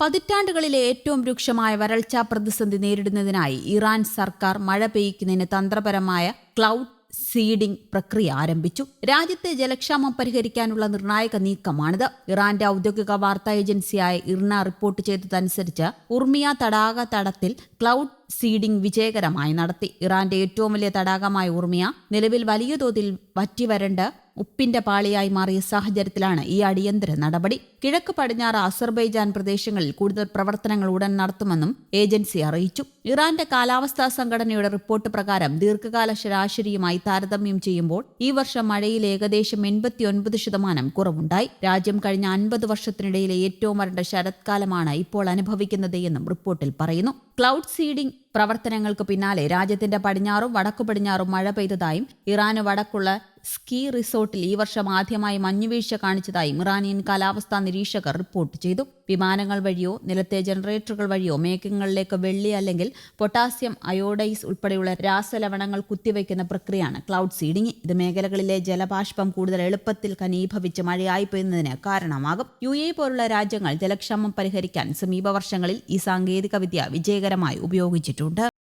പതിറ്റാണ്ടുകളിലെ ഏറ്റവും രൂക്ഷമായ വരൾച്ചാ പ്രതിസന്ധി നേരിടുന്നതിനായി ഇറാൻ സർക്കാർ മഴ പെയ്യ്ക്കുന്നതിന് തന്ത്രപരമായ ക്ലൗഡ് സീഡിംഗ് പ്രക്രിയ ആരംഭിച്ചു. രാജ്യത്തെ ജലക്ഷാമം പരിഹരിക്കാനുള്ള നിർണായക നീക്കമാണിത്. ഇറാന്റെ ഔദ്യോഗിക വാർത്താ ഏജൻസിയായ ഇർണ റിപ്പോർട്ട് ചെയ്തതനുസരിച്ച് ഉർമിയ തടാക തടത്തിൽ ക്ലൗഡ് സീഡിംഗ് വിജയകരമായി നടത്തി. ഇറാന്റെ ഏറ്റവും വലിയ തടാകമായ ഉർമിയ നിലവിൽ വലിയ തോതിൽ വറ്റിവരണ്ട് ഉപ്പിന്റെ പാളിയായി മാറിയ സാഹചര്യത്തിലാണ് ഈ അടിയന്തര നടപടി. കിഴക്ക് പടിഞ്ഞാറ് അസർബൈജാൻ പ്രദേശങ്ങളിൽ കൂടുതൽ പ്രവർത്തനങ്ങൾ ഉടൻ നടത്തുമെന്നും ഏജൻസി അറിയിച്ചു. ഇറാന്റെ കാലാവസ്ഥാ സംഘടനയുടെ റിപ്പോർട്ട് പ്രകാരം ദീർഘകാല ശരാശരിയുമായി താരതമ്യം ചെയ്യുമ്പോൾ ഈ വർഷം മഴയിൽ ഏകദേശം എൺപത്തിയൊൻപത് ശതമാനം കുറവുണ്ടായി. രാജ്യം കഴിഞ്ഞ അൻപത് വർഷത്തിനിടയിലെ ഏറ്റവും വരണ്ട ശരത്കാലമാണ് ഇപ്പോൾ അനുഭവിക്കുന്നത് എന്നും റിപ്പോർട്ടിൽ പറയുന്നു. ക്ലൗഡ് സീഡിംഗ് പ്രവർത്തനങ്ങൾക്ക് പിന്നാലെ രാജ്യത്തിന്റെ പടിഞ്ഞാറും വടക്കു പടിഞ്ഞാറും മഴ പെയ്തതായും ഇറാന് വടക്കുള്ള സ്കീ റിസോർട്ടിൽ ഈ വർഷം ആദ്യമായി മഞ്ഞുവീഴ്ച കാണിച്ചതായും ഇറാനിയൻ കാലാവസ്ഥാ നിരീക്ഷകർ റിപ്പോർട്ട് ചെയ്തു. വിമാനങ്ങൾ വഴിയോ നിലത്തെ ജനറേറ്ററുകൾ വഴിയോ മേഘങ്ങളിലേക്ക് വെള്ളി അല്ലെങ്കിൽ പൊട്ടാസ്യം അയോഡൈസ് ഉൾപ്പെടെയുള്ള രാസലവണങ്ങൾ കുത്തിവയ്ക്കുന്ന പ്രക്രിയയാണ് ക്ലൗഡ് സീഡിംഗ് ഇത് മേഖലകളിലെ ജലബാഷ്പം കൂടുതൽ എളുപ്പത്തിൽ ഖനീഭവിച്ച് മഴയായി പെയ്യുന്നതിന് കാരണമാകും. യു എ പോലുള്ള രാജ്യങ്ങൾ ജലക്ഷാമം പരിഹരിക്കാൻ സമീപ വർഷങ്ങളിൽ ഈ സാങ്കേതിക വിദ്യ വിജയകരമായി ഉപയോഗിച്ചിട്ടുണ്ട്.